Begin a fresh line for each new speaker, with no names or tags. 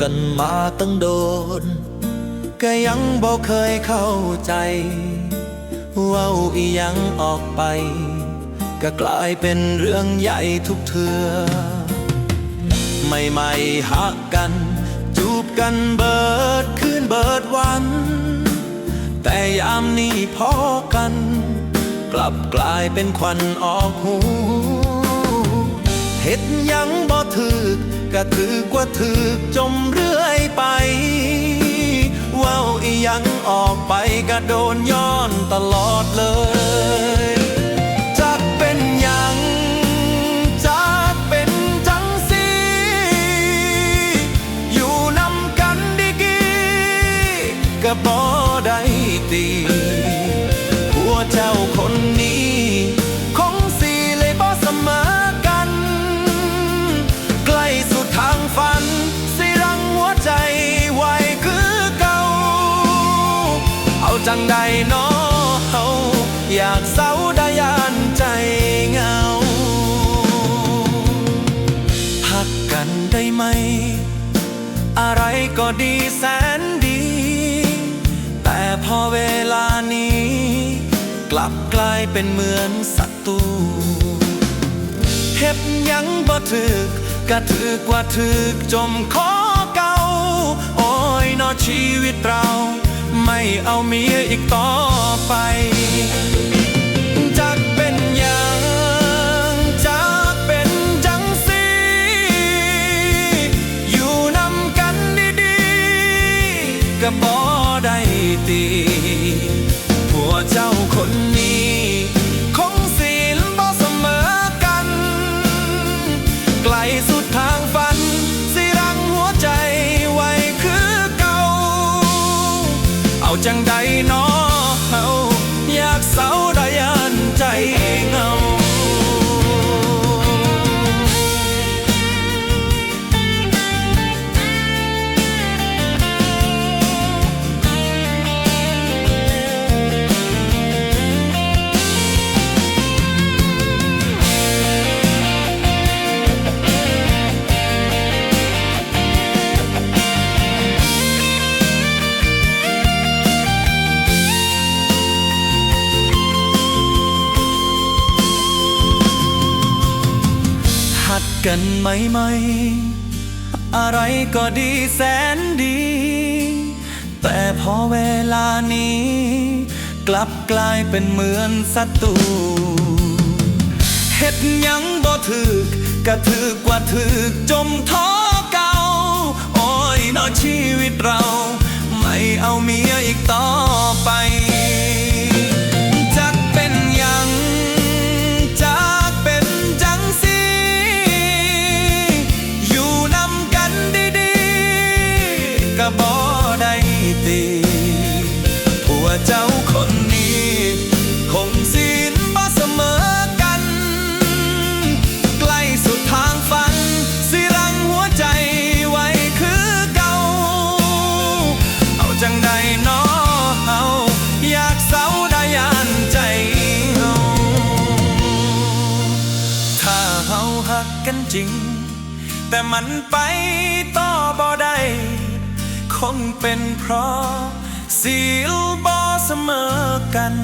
กันมาตั้งโดน ก็ยังบ่เคยเข้าใจว้าอียังออกไป ก็กลายเป็นเรื่องใหญ่ทุกเทือไม่ไม่ๆหักกัน จูบกันเบิดคืนเบิดวัน แต่ยามนี้พอกัน กลับกลายเป็นควันออกหู เฮ็ดยังบ่ถึกก็ถือกว่าถึกจมเรื่อยไปเว้าอีหยังออกไปก็โดนย้อนตลอดเลยจักเป็นหยังจักเป็นจังสีอยู่นำกันดีกีก็บ่ได้ตี ใดเนาะเฮาอยากเศร้าด้ยานใจเหงาหักกันได้ไหม อะไรก็ดีแสนดี แต่พอเวลานี้ กลับกลายเป็นเหมือนศัตรูเฮ็ดยังบ่ถึกก็ถึกว่าถึกจมขอเก่า โอ้ยเนอชีวิตเรา ไม่เอาเมียอีกต่อไปจักเป็นอย่างจักเป็นจังสีอยู่นำกันดีๆก็บ่ได้ตีผัวเจ้าคนนี้ จังใดเนาะเฮาอยากเศร้า กันไหมไหม อะไรก็ดีแสนดี แต่พอเวลานี้ กลับกลายเป็นเหมือนศัตรูเฮ็ดยังบ่ถึกก็ถึกกว่าถึกจมท้อเก่า โอ้ยนอชีวิตเรา จริง แต่มันไปต่อบ่ได้คงเป็นเพราะสีลบ่เสมอกัน